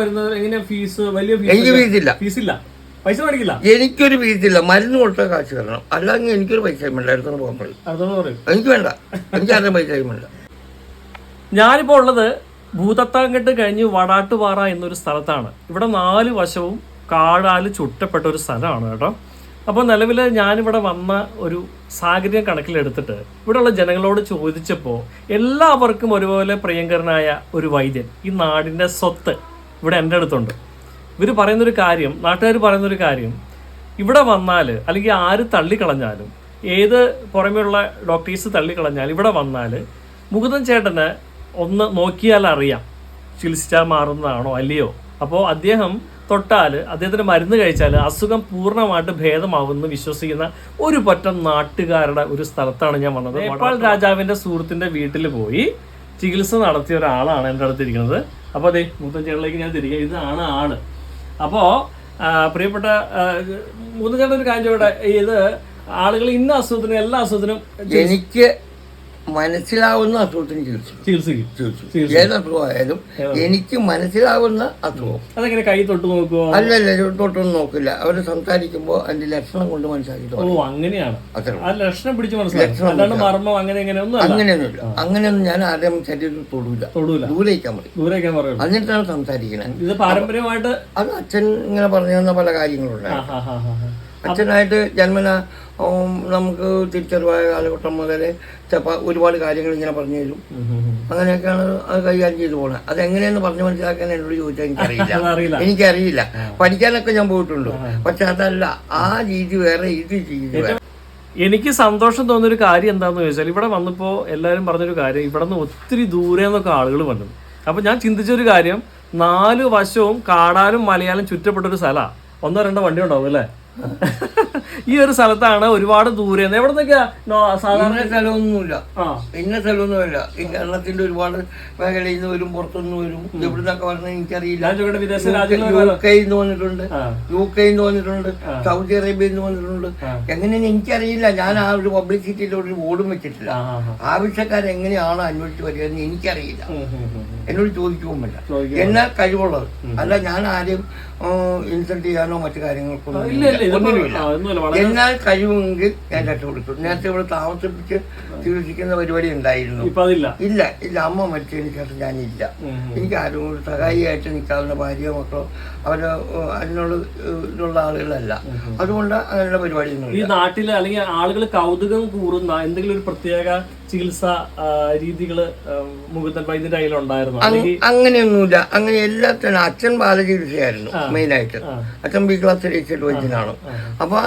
വരുന്നത് എങ്ങനെയാ ഫീസ് വലിയ എനിക്ക് ഫീസ് ഫീസില്ല ഫീസ് ഇല്ല. പൈസ മേടിക്കില്ല? എനിക്കൊരു ഫീസില്ല മരുന്ന് കൊടുത്ത കാശ് തരണം. അല്ലെങ്കിൽ എനിക്കൊരു പൈസ വേണ്ട പോകാൻ പറയും. എനിക്ക് വേണ്ട. എനിക്ക് ആരുടെ പൈസ വേണ്ട ഞാനിപ്പോൾ ഉള്ളത് ഭൂതത്താങ്കെട്ട് കഴിഞ്ഞ് വടാട്ടുപാറ എന്നൊരു സ്ഥലത്താണ്. ഇവിടെ നാല് വശവും കാടാൽ ചുറ്റപ്പെട്ട ഒരു സ്ഥലമാണ് കേട്ടോ. അപ്പോൾ നിലവിൽ ഞാനിവിടെ വന്ന ഒരു സാഹചര്യം കണക്കിലെടുത്തിട്ട് ഇവിടെയുള്ള ജനങ്ങളോട് ചോദിച്ചപ്പോൾ എല്ലാവർക്കും ഒരുപോലെ പ്രിയങ്കരനായ ഒരു വൈദ്യൻ. ഈ നാടിന്റെ സ്വത്ത്. ഇവിടെ എന്റെ അടുത്തുണ്ട്. ഇവർ പറയുന്നൊരു കാര്യം നാട്ടുകാർ പറയുന്നൊരു കാര്യം. ഇവിടെ വന്നാൽ അല്ലെങ്കിൽ ആര് തള്ളിക്കളഞ്ഞാലും ഏത് പുറമെയുള്ള ഡോക്ടേഴ്സ് തള്ളിക്കളഞ്ഞാൽ ഇവിടെ വന്നാൽ മുകുന്ദൻ ചേട്ടന് ഒന്ന് നോക്കിയാൽ അറിയാം ചികിത്സിച്ചാൽ മാറുന്നതാണോ അല്ലയോ. അപ്പോൾ അദ്ദേഹം തൊട്ടാൽ അദ്ദേഹത്തിന് മരുന്ന് കഴിച്ചാൽ അസുഖം പൂർണമായിട്ട് ഭേദമാവുമെന്ന് വിശ്വസിക്കുന്ന ഒരു പറ്റം നാട്ടുകാരുടെ ഒരു സ്ഥലത്താണ് ഞാൻ വന്നത്. നേപ്പാൾ രാജാവിന്റെ സുഹൃത്തിന്റെ വീട്ടിൽ പോയി ചികിത്സ നടത്തിയ ഒരാളാണ് എന്റെ അടുത്ത് ഇരിക്കുന്നത്. അപ്പോൾ അതെ മൂത്തൻ ചേട്ടനിലേക്ക് ഞാൻ തിരികെ. ഇതാണ് ആൾ. അപ്പോൾ പ്രിയപ്പെട്ട മൂത്തൻ ചേട്ടൻ ഒരു കാര്യം ചോട്ടെ ഇത് ആളുകൾ ഇന്ന അസുഖത്തിനും എല്ലാ അസുഖത്തിനും എനിക്ക് മനസ്സിലാവുന്ന അസുഖത്തിന് ചികിത്സിക്കും ചികിത്സിക്കും. ഏത് അസുഖമായാലും എനിക്ക് മനസ്സിലാവുന്ന അസുഖം. അതെങ്ങനെ കൈ തൊട്ട് നോക്കുമോ അല്ലല്ല തൊട്ടൊന്നും നോക്കില്ല. അവർ സംസാരിക്കുമ്പോൾ അതിന്റെ ലക്ഷണം കൊണ്ട് മനസ്സിലാക്കി അങ്ങനെയാണ്. ലക്ഷണം പിടിച്ച് മനസ്സിലാക്കും. മർമ്മം അങ്ങനെ അങ്ങനെയൊന്നുമില്ല. അങ്ങനെയൊന്നും ഞാൻ ആരെയും ശരീരത്തിൽ തൊടൂല. തൊടൂല. ദൂരേക്കാൻ പറയുള്ളൂ എന്നിട്ടാണ് സംസാരിക്കുന്നത് ഇത് പാരമ്പര്യമായിട്ട് അത് അച്ഛൻ ഇങ്ങനെ പറഞ്ഞു തന്ന പല കാര്യങ്ങളുണ്ട്. അച്ഛനായിട്ട് ജന്മന നമുക്ക് തിരിച്ചറിവായ കാലഘട്ടം മുതൽ ചിലപ്പോൾ ഒരുപാട് കാര്യങ്ങൾ ഇങ്ങനെ പറഞ്ഞു തരും. അങ്ങനെയൊക്കെയാണ് അത് കൈകാര്യം ചെയ്തു പോകുന്നത് അത് എങ്ങനെയെന്ന് പറഞ്ഞു മനസ്സിലാക്കാൻ എന്നോട് ചോദിച്ചാൽ എനിക്കറിയില്ല. എനിക്കറിയില്ല പഠിക്കാനൊക്കെ ഞാൻ പോയിട്ടുണ്ട്. പക്ഷെ അതല്ല ആ രീതി വേറെ ഇത് രീതി വേറെ. എനിക്ക് സന്തോഷം തോന്നിയൊരു കാര്യം എന്താണെന്ന് ചോദിച്ചാൽ ഇവിടെ വന്നപ്പോൾ എല്ലാവരും പറഞ്ഞൊരു കാര്യം ഇവിടെ നിന്ന് ഒത്തിരി ദൂരെ നിന്നൊക്കെ ആളുകൾ വന്നു. അപ്പം ഞാൻ ചിന്തിച്ചൊരു കാര്യം നാല് വശവും കാടാലും മലയാളം ചുറ്റപ്പെട്ടൊരു സ്ഥലമാണ് ഒന്നോ രണ്ടോ വണ്ടി ഉണ്ടാവും അല്ലേ? ഈ ഒരു സ്ഥലത്താണ് ഒരുപാട് ദൂരെ എവിടെ നിന്നൊക്കെയാ സാധാരണ സ്ഥലമൊന്നുമില്ല. ഇന്ന സ്ഥലമൊന്നുമില്ല. ഈ കേരളത്തിന്റെ ഒരുപാട് മേഖലയിൽ നിന്ന് വരും പുറത്തുനിന്ന് വരും. എവിടുന്നൊക്കെ പറഞ്ഞാൽ എനിക്കറിയില്ല. വിദേശ രാജ്യങ്ങളിൽ യു കെയിൽ നിന്ന് വന്നിട്ടുണ്ട്. യു കെയിൽ നിന്ന് വന്നിട്ടുണ്ട്. സൗദി അറേബ്യയിൽ നിന്ന് വന്നിട്ടുണ്ട്. എങ്ങനെയാണ് എങ്ങനെയെന്ന് എനിക്കറിയില്ല. ഞാൻ ആ ഒരു പബ്ലിസിറ്റിയിലൂടെ ഒരു ബോർഡും വെച്ചിട്ടില്ല. ആവശ്യക്കാർ എങ്ങനെയാണ് ആ. ആവശ്യക്കാരെങ്ങനെയാണ് അന്വേഷിച്ച് വരിക എന്ന് എനിക്കറിയില്ല. എന്നോട് ചോദിക്കുമില്ല ചോദിക്കുമോ? എന്നാൽ കഴിവുള്ളത്? അല്ല ഞാൻ ആരെയും ഇൻസൾട്ട് ചെയ്യാനോ മറ്റു കാര്യങ്ങൾക്കൊന്നും എന്നാൽ കഴിവെങ്കിൽ ഞാൻ രക്ഷപ്പെടുത്തു നേരത്തെ ഇവിടെ താമസിപ്പിച്ച് ചികിത്സിക്കുന്ന പരിപാടി ഉണ്ടായിരുന്നു. ഇല്ല ഇല്ല. അമ്മ മരിച്ചതിന് ശേഷം ഞാനില്ല. എനിക്ക് ആരും കൂടി സഹായിയായിട്ട് നിൽക്കാവുന്ന ഭാര്യയോ മക്കളോ അവർ അതിനുള്ള അതിനോട് ഇതുള്ള ആളുകളല്ല. അതുകൊണ്ട് അങ്ങനെയുള്ള പരിപാടി ഈ നാട്ടിൽ അല്ലെങ്കിൽ ആളുകൾ കൗതുകം കൂറുന്ന എന്തെങ്കിലും ഒരു പ്രത്യേക ചികിത്സ രീതികൾ മുകുന്ദൻ വൈദ്യന്റെ കയ്യിലുണ്ടായിരുന്നു. അങ്ങനെയൊന്നുമില്ല. അങ്ങനെ എല്ലാത്തിനും അച്ഛൻ ബാലചികിത്സയായിരുന്നു മെയിനായിട്ട്. ആയിട്ട് അച്ഛൻ ബി ക്ലാസ് ടീച്ചർ വൈദ്യനാണ്. അപ്പൊ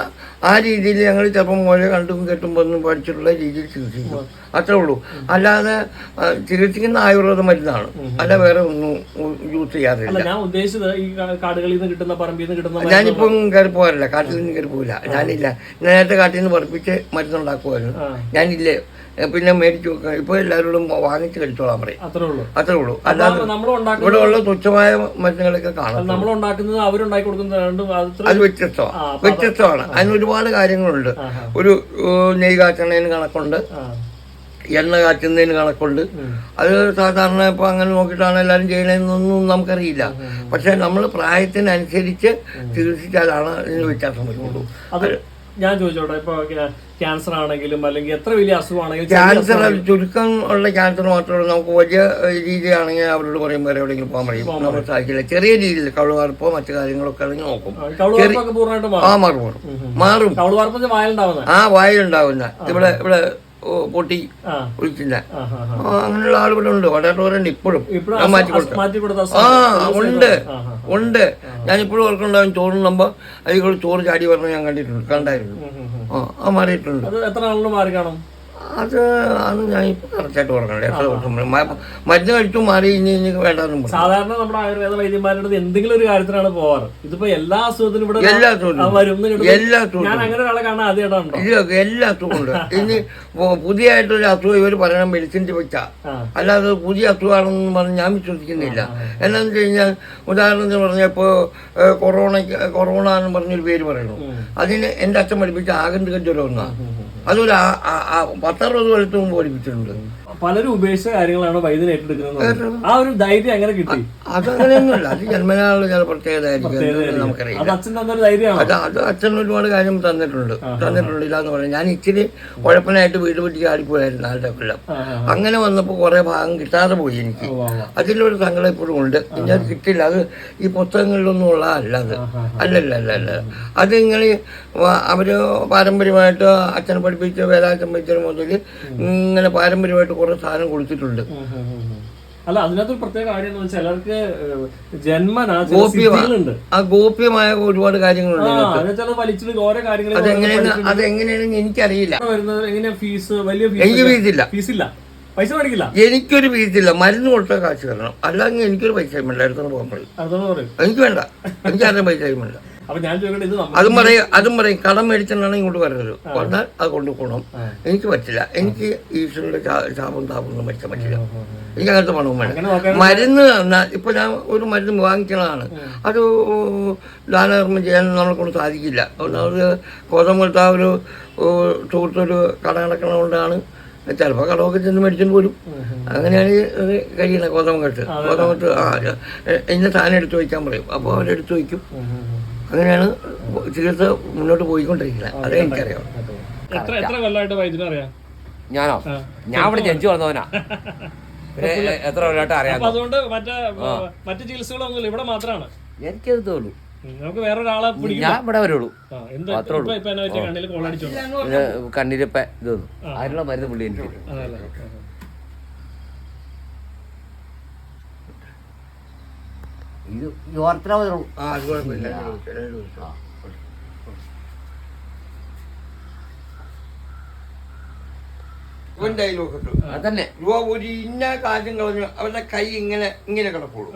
ആ രീതിയിൽ ഞങ്ങൾ ചിലപ്പോൾ മുഴ കണ്ടും കേട്ടും ഒന്നും പഠിച്ചിട്ടുള്ള രീതിയിൽ ചികിത്സിക്കും. അത്രേ ഉള്ളൂ. അല്ലാതെ ചികിത്സിക്കുന്ന ആയുർവേദ മരുന്നാണ്. അല്ല വേറെ ഒന്നും യൂസ് ചെയ്യാറില്ല. ഞാൻ ഉദ്ദേശിച്ചത് ഈ കാടുകളിൽ നിന്ന് കിട്ടുന്ന പറമ്പിൽ നിന്ന് കിട്ടുന്ന ഞാനിപ്പം കയറി പോകാറില്ല. കാട്ടിൽ നിന്ന് കയറി പോകില്ല ഞാനില്ല. നേരത്തെ കാട്ടിൽ നിന്ന് പറപ്പിച്ച് മരുന്നുണ്ടാക്കുമായിരുന്നു. ഞാനില്ലേ പിന്നെ മേടിച്ചു വെക്കാം. ഇപ്പൊ എല്ലാവരോടും വാങ്ങിച്ച് കഴിച്ചോളാം പറയും. അത്രേ ഉള്ളൂ. അത്രേ ഉള്ളൂ. അല്ലാതെ ഇവിടെ ഉള്ള തുച്ഛമായ മരുന്നുകളൊക്കെ കാണാം നമ്മൾ ഉണ്ടാക്കുന്നത് അവരുണ്ടാക്കി കൊടുക്കുന്നത് അത് വ്യത്യസ്തമാണ്. വ്യത്യസ്തമാണ്. അതിന് ഒരുപാട് കാര്യങ്ങളുണ്ട്. ഒരു നെയ് കാച്ചണേന് കണക്കുണ്ട്. എണ്ണ കാച്ചുന്നതിന് കണക്കുണ്ട്. അത് സാധാരണ ഇപ്പൊ അങ്ങനെ നോക്കിയിട്ടാണ് എല്ലാവരും ചെയ്യണതെന്നൊന്നും നമുക്കറിയില്ല. പക്ഷെ നമ്മൾ പ്രായത്തിനനുസരിച്ച് ചികിത്സിച്ചാലാണ് അതിന് വ്യത്യാസം വരുള്ളൂ ഞാൻ ചോദിച്ചോട്ടെ ഇപ്പൊ ക്യാൻസർ ആണെങ്കിലും അല്ലെങ്കിൽ എത്ര വലിയ അസുഖമാണെങ്കിലും ക്യാൻസർ ചുരുക്കം ഉള്ള ക്യാൻസർ മാത്രമേ നമുക്ക് വലിയ രീതിയാണെങ്കിൽ അവരോട് പറയും വരെ എവിടെയെങ്കിലും പോകാൻ പറയും നമ്മൾ സാധിക്കില്ല. ചെറിയ രീതിയിൽ കഴുകാർപ്പോ മറ്റു കാര്യങ്ങളൊക്കെ ആണെങ്കിൽ നോക്കും. ആ മാറും. മാറും ആ വായിലുണ്ടാവുന്ന. ഇവിടെ ഇവിടെ പൊട്ടി. ആ, അങ്ങനെയുള്ള ആളുകളുണ്ട് വളരെ ഇപ്പോഴും. മാറ്റി കൊടുത്തു ആ ഉണ്ട്. ഉണ്ട്. ഞാൻ ഇപ്പോഴും ഓർക്കുന്നുണ്ടാവും ഉണ്ടാകുമ്പോ അതിൽ ചോറ് ചാടി പറഞ്ഞ് ഞാൻ കണ്ടിട്ടുണ്ട്. കണ്ടായിരുന്നു. ആ മാറിയിട്ടുണ്ട്. എത്ര ആളുകൾ മാറി കാണും? അത് അത് ഞാൻ ഇപ്പൊ കറക്റ്റായിട്ട് പറഞ്ഞു എത്ര വർഷം മരുന്ന് കഴിച്ചു മാറി ഇനി ഇനി വേണ്ടെന്നും പറഞ്ഞു. സാധാരണ നമ്മുടെ ആയുർവേദ വൈദ്യന്മാരുടെ എന്തെങ്കിലും ഒരു കാര്യത്തിനാണ് പോവാറ്. ഇതിപ്പോ എല്ലാ അസുഖത്തിനും ഇവിടെ എല്ലാ അസുഖത്തിനും. എല്ലാ ഞാൻ അങ്ങനെ ഒരാളെ കാണാൻ ആദ്യമായിട്ടുണ്ടോ ഇതിലൊക്കെ എല്ലാ അസുഖവും ഉണ്ട്. ഇനി പുതിയതായിട്ടൊരു അസുഖം ഇവർ പറയണം മെഡിസിൻ വെച്ച. അല്ലാതെ പുതിയ അസുഖമാണെന്ന് പറഞ്ഞ് ഞാൻ വിശ്വസിക്കുന്നില്ല. എന്നാന്ന് വെച്ച് കഴിഞ്ഞാൽ ഉദാഹരണത്തിന് പറഞ്ഞാൽ ഇപ്പോൾ കൊറോണ കൊറോണ എന്ന് പറഞ്ഞൊരു പേര് പറയണു. അതിന് എന്റെ അച്ഛൻ പഠിപ്പിച്ച ആഗന്തുക ജ്വരം എന്നാണ് അതൊരു പത്തറുപത് കൊല്ലത്ത് മുമ്പ് പഠിപ്പിച്ചിട്ടുണ്ട് പലരും ഉപേക്ഷിച്ച കാര്യങ്ങളാണ് വൈദ്യുതി ഏറ്റെടുക്കുന്നത് ആ ഒരു ധൈര്യം എങ്ങനെ കിട്ടി? അതങ്ങനെയൊന്നുമല്ല അത് ജന്മനാളുള്ള ചില പ്രത്യേകതയായിരിക്കും എന്ന് നമുക്കറിയാം അത് അച്ഛൻ തന്നൊരു ധൈര്യമാണ്? അത് അത് അച്ഛൻ ഒരുപാട് കാര്യം തന്നിട്ടുണ്ട്. തന്നിട്ടുണ്ട്. ഇല്ലാന്ന് പറയാം ഞാൻ ഇച്ചിരി കുഴപ്പനായിട്ട് വീട് വിട്ട് ചാടിപ്പോയായിരുന്നു ആളുടെ കൊല്ലം. അങ്ങനെ വന്നപ്പോൾ കുറെ ഭാഗം കിട്ടാതെ പോയി എനിക്ക്. അതിലൊരു സങ്കടം ഇപ്പോഴും ഉണ്ട്. ഞാൻ കിട്ടില്ല. അത് ഈ പുസ്തകങ്ങളിലൊന്നും ഉള്ള അല്ല അത്. അല്ലല്ല അല്ല അല്ല അത് ഇങ്ങനെ അവർ പാരമ്പര്യമായിട്ട് അച്ഛനെ പഠിപ്പിച്ച വേദാച്ഛൻ പഠിച്ചത് മുതൽ ഇങ്ങനെ പാരമ്പര്യമായിട്ട് കുറെ സാധനം കൊടുത്തിട്ടുണ്ട്. അല്ല അതിനകത്തൊരു പ്രത്യേക കാര്യം എന്ന് വെച്ചാൽ ചിലർക്ക് ജന്മനാ ചില ഗോപ്യമാ. ആ ഗോപ്യമായ ഒരുപാട് കാര്യങ്ങളുണ്ട് ആ അത് ചില വലിച്ചിട്ട് ഓരോ കാര്യങ്ങൾ അതെങ്ങനെയാന്ന് അതെങ്ങനെയാണെന്ന് എനിക്കറിയില്ല. വരുന്നത്? എങ്ങനെയാ ഫീസ് വലിയ എനിക്ക് ഫീസ് ഫീസില്ല പൈസ മേടിക്കില്ല. എനിക്കൊരു ഫീസില്ല മരുന്ന് കൊടുത്താൽ കാശ് തരണം. അല്ലെങ്കിൽ എനിക്കൊരു പൈസ വേണ്ട. അടുത്തൊന്ന് പോകാൻ പറയും. എനിക്ക് വേണ്ട. എനിക്ക് അറിയാൻ പൈസ വേണ്ട. അപ്പൊ ഞാൻ ചോദിക്കട്ടെ ഇത് നമ്മൾ അതും പറയും അതും പറയും കടം മേടിച്ചാണ് ഇങ്ങോട്ട് വരുന്നത് വന്നാൽ അത് കൊണ്ടുപോകണം. എനിക്ക് പറ്റില്ല. എനിക്ക് ഈശ്വരന്റെ ശാപം താപം മേടിക്കാൻ പറ്റില്ല. എനിക്ക് അങ്ങനത്തെ പണവും വേണം മരുന്ന് തന്നാൽ ഇപ്പൊ ഞാൻ ഒരു മരുന്ന് വാങ്ങിക്കണതാണ്. അത് ദാനകർമ്മം ചെയ്യാൻ നമ്മളെ കൊണ്ട് സാധിക്കില്ല. അത് കോതമ്പലത്ത് ആ ഒരു സുഹൃത്തൊരു കട നടക്കണതുകൊണ്ടാണ് ചിലപ്പോൾ കടമൊക്കെ ചെന്ന് മേടിച്ചിട്ട് പോലും അങ്ങനെയാണ് ഇത് കഴിയുന്നത് കോതമംഗലത്ത് കോതമംഗലത്ത് ആ എന്നെ സാധനം എടുത്തു വയ്ക്കാൻ പറയും. അപ്പോൾ അവരെടുത്ത് വയ്ക്കും. അങ്ങനെയാണ് ചികിത്സ മുന്നോട്ട് പോയിക്കൊണ്ടിരിക്കുന്നത്. അത് എനിക്കറിയാം. എത്ര എത്ര കൊല്ലമായിട്ട് വൈദ്യുതി അറിയാം? ഞാനോ? ഞാൻ ഇവിടെ ജനിച്ചു വന്നവനാ പിന്നെ എത്ര കൊല്ലമായിട്ട് അറിയാം അതുകൊണ്ട് മറ്റേ മറ്റു ചികിത്സകളൊന്നുമില്ല. ഇവിടെ മാത്രമാണ് എനിക്കത് തോന്നുന്നു നമുക്ക് വേറെ ഒരാളെ പിടിക്കും ഞാൻ ഇവിടെ വരുള്ളൂ കണ്ണിരിപ്പ ഇതൊന്നും അതിനുള്ള മരുന്ന് പുള്ളി എനിക്ക് തരും. അതല്ലേ ഇത് ഈ വരും വരുള്ളൂ ആ അത് കുഴപ്പമില്ല. രണ്ട് ദിവസം, രണ്ട് ദിവസം. ഇവൻ അതന്നെ. ഒരു ഇന്ന കാര്യം കളഞ്ഞു അവരുടെ കൈ ഇങ്ങനെ ഇങ്ങനെ കിടക്കുള്ളൂ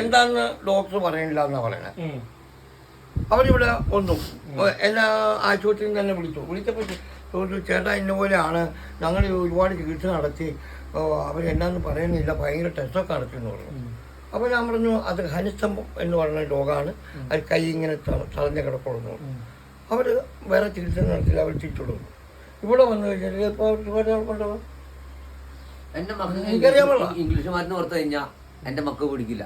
എന്താന്ന് ഡോക്ടർ പറയണില്ല എന്നാ പറയണേ. അവരിവിടെ ഒന്നും എല്ലാ ആശുപത്രിയിൽ നിന്ന് തന്നെ വിളിച്ചു. വിളിച്ചപ്പോൾ ചോദിച്ചു ചേട്ടാ ഇന്ന പോലെയാണ്. ഞങ്ങൾ ഒരുപാട് ചികിത്സ നടത്തി. അവരെന്നാന്ന് പറയുന്നില്ല ഭയങ്കര ടെസ്റ്റൊക്കെ നടത്തി എന്ന് പറഞ്ഞു. അപ്പോൾ ഞാൻ പറഞ്ഞു അത് ഹനിസ്തംഭം എന്ന് പറയുന്ന രോഗമാണ്. അത് കൈ ഇങ്ങനെ തളഞ്ഞ കിടക്കുള്ളൂ. അവർ വേറെ ചികിത്സ നടത്തില്ല അവർ തിരിച്ചുള്ളൂ ഇവിടെ വന്നു കഴിഞ്ഞാൽ ഇപ്പോൾ കൊണ്ടുപോകും എന്റെ മക്കൾ ഇംഗ്ലീഷ് മരുന്ന് കൊടുത്തു കഴിഞ്ഞാ എന്റെ മക്ക പിടിക്കില്ല.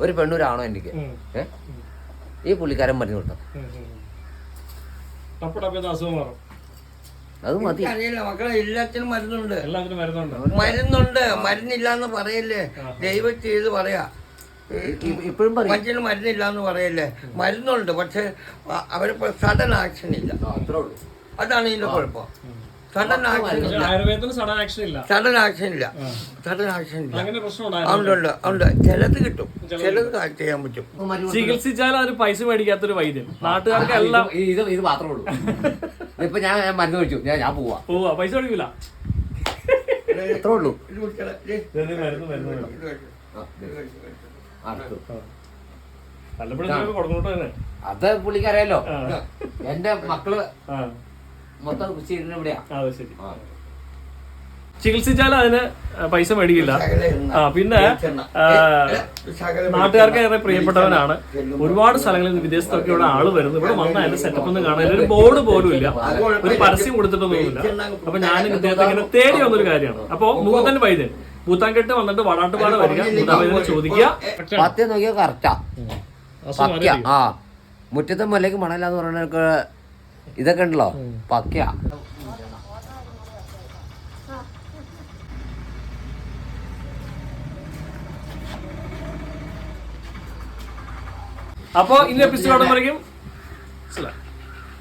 ഒരു പെണ്ണൂരാണോ എനിക്ക് ഈ പുള്ളിക്കാരൻ മരുന്ന് കൊടുത്തു ഉം. ഉം. ടപ്പ് ടപ്പ് ചെയ്ത അസുഖം മാറും. അത് മതി. അറിയില്ല മക്കളെ എല്ലാത്തിനും മരുന്നുണ്ട്. എല്ലാത്തിനും മരുന്നുണ്ട്. മരുന്നുണ്ട്. മരുന്നില്ല എന്ന് പറയല്ലേ? ദൈവം ചെയ്ത് പറയാ. ഇപ്പോഴും മനുഷ്യന് മരുന്നില്ല എന്ന് പറയല്ലേ? മരുന്നുണ്ട് പക്ഷെ അവർ അവരിപ്പോ സഡൻ ആക്ഷൻ ഇല്ല. അതാണ് ഇതിന്റെ കുഴപ്പം. സഡൻ ആക്ഷൻ ഇല്ല. സഡൻ ആക്ഷൻ ഇല്ല. സഡൻ ആക്ഷൻ ഇല്ല. ഉണ്ട് ഉണ്ട് ചിലത് കിട്ടും. ചിലത് ചെയ്യാൻ പറ്റും. ചികിത്സിച്ചാൽ അതിന് പൈസ മേടിക്കാത്തൊരു വൈദ്യം നാട്ടുകാർക്ക് എല്ലാം ഇത് ഇത് മാത്രമേ ഉള്ളൂ. ഇപ്പൊ ഞാൻ ഞാൻ മരുന്ന് കഴിച്ചു. ഞാൻ ഞാൻ പോവാ. പോവാ പൈസ കൊടുക്കില്ല എത്ര ഉള്ളൂ? അത് പുള്ളിക്കറിയാലോ എന്റെ മക്കൾ മൊത്തം ചെയ്യുന്നത് ഇവിടെയാ. ശരി. ചികിത്സിച്ചാൽ അതിന് പൈസ മേടിക്കില്ല. ആ പിന്നെ നാട്ടുകാർക്ക് ഏറെ പ്രിയപ്പെട്ടവനാണ്. ഒരുപാട് സ്ഥലങ്ങളിൽ നിന്ന് വിദേശത്തൊക്കെ ഇവിടെ ആൾ വരുന്നു. ഇവിടെ വന്ന അതിന്റെ സെറ്റപ്പ് ഒന്നും കാണാൻ ഒരു ബോർഡ് പോലും ഇല്ല. ഒരു പരസ്യം കൊടുത്തിട്ടൊന്നുമില്ല അപ്പൊ ഞാൻ ഇദ്ദേഹത്തെ ഇങ്ങനെ തേടി വന്നൊരു കാര്യമാണ്. അപ്പൊ മൂത്തൻ വൈദ്യൻ. പൂത്താൻകെട്ട് വന്നിട്ട് വടാട്ടുപാട് വരിക. മൂത്താൻ വൈദ്യനെ ചോദിക്കുക. ആ. മുറ്റത്തെ മലയ്ക്ക് മണല എന്ന് പറയുന്നതൊക്കെ ഇതൊക്കെ ഉണ്ടല്ലോ. പക്ക. അപ്പൊ ഇന്ന് എപ്പിസോഡ് വരയ്ക്കും